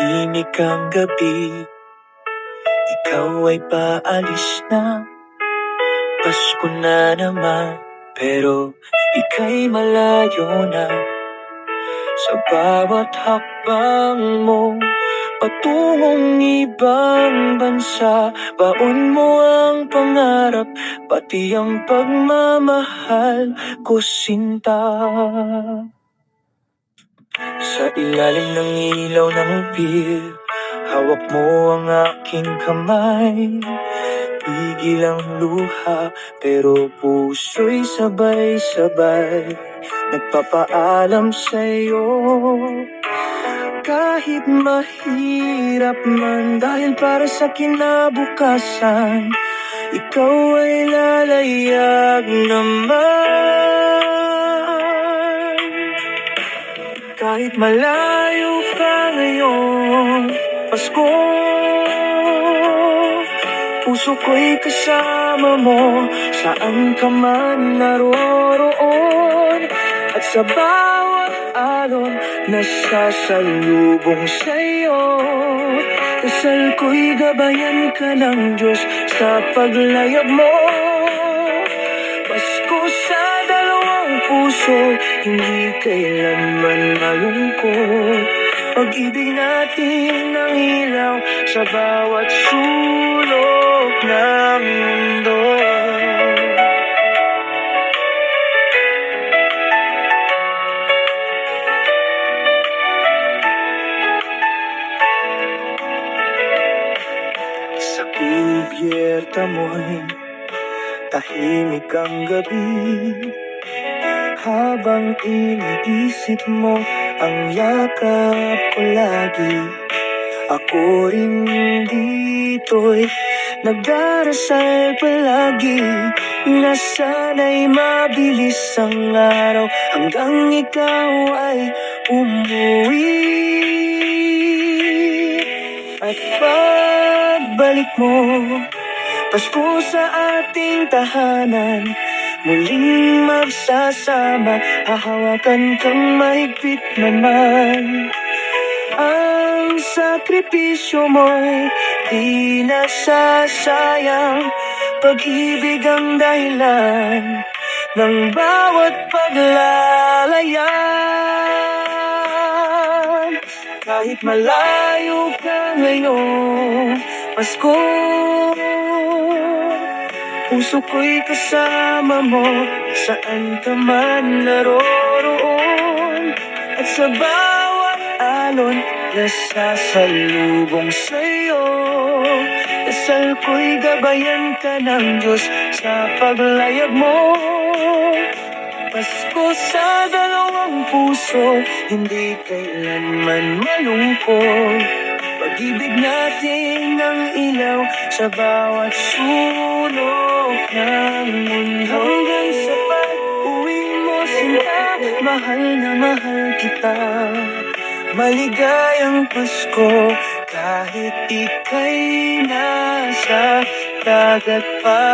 Tahimik ang gabi. Ikaw ay paalis na. Pasko na naman Pero ika'y malayo na. Sa bawat hakbang mo Patungong ibang bansa. Baon mo ang pangarap Pati ang pagmamahal ko sinta Sa ilalim ng ilaw ng pier Hawak mo ang aking kamay. Pigil ang luha Pero puso'y sabay-sabay Nagpapaalam sa'yo. Kahit mahirap man Dahil para sa kinabukasan Ikaw ay lalayag naman Kahit malayo ka ngayon Pasko Puso ko'y kasama mo. Saan ka man naroroon At sa bawat alon Nasasalubong sa'yo. Dasal ko'y gabayan ka ng Diyos Sa paglayag mo puso Hindi kailanman malungkot. Pag-ibig natin ang ilaw Sa bawat sulok ng mundo. Sa kubyerta mo'y tahimik ang gabi Habang iniisip mo ang yakap ko lagi. Ako rin dito'y nagdarasal palagi. Na sana'y mabilis ang araw Hanggang ikaw ay umuwi. At pagbalik mo Pasko sa ating tahanan Muling magsasama Hahawakan kang mahigpit naman Ang sakripisyo mo'y di nasasayang Pag-ibig ang dahilan Ng bawat paglalayan Kahit malayo ka ngayon Pasko Puso ko'y kasama mo. Saan ka man naroroon. At sa bawat alon Nasasalubong sa'yo Dasal ko'y gabayan ka ng Diyos Sa paglayag mo. Pasko sa dalawang puso Hindi kailanman malungkot. Pag-ibig natin ang ilaw Sa bawat sulok ng mundo. Hanggang sa pag-uwi mo sinta Mahal na mahal kita. Maligayang Pasko Kahit ika'y nasa dagat pa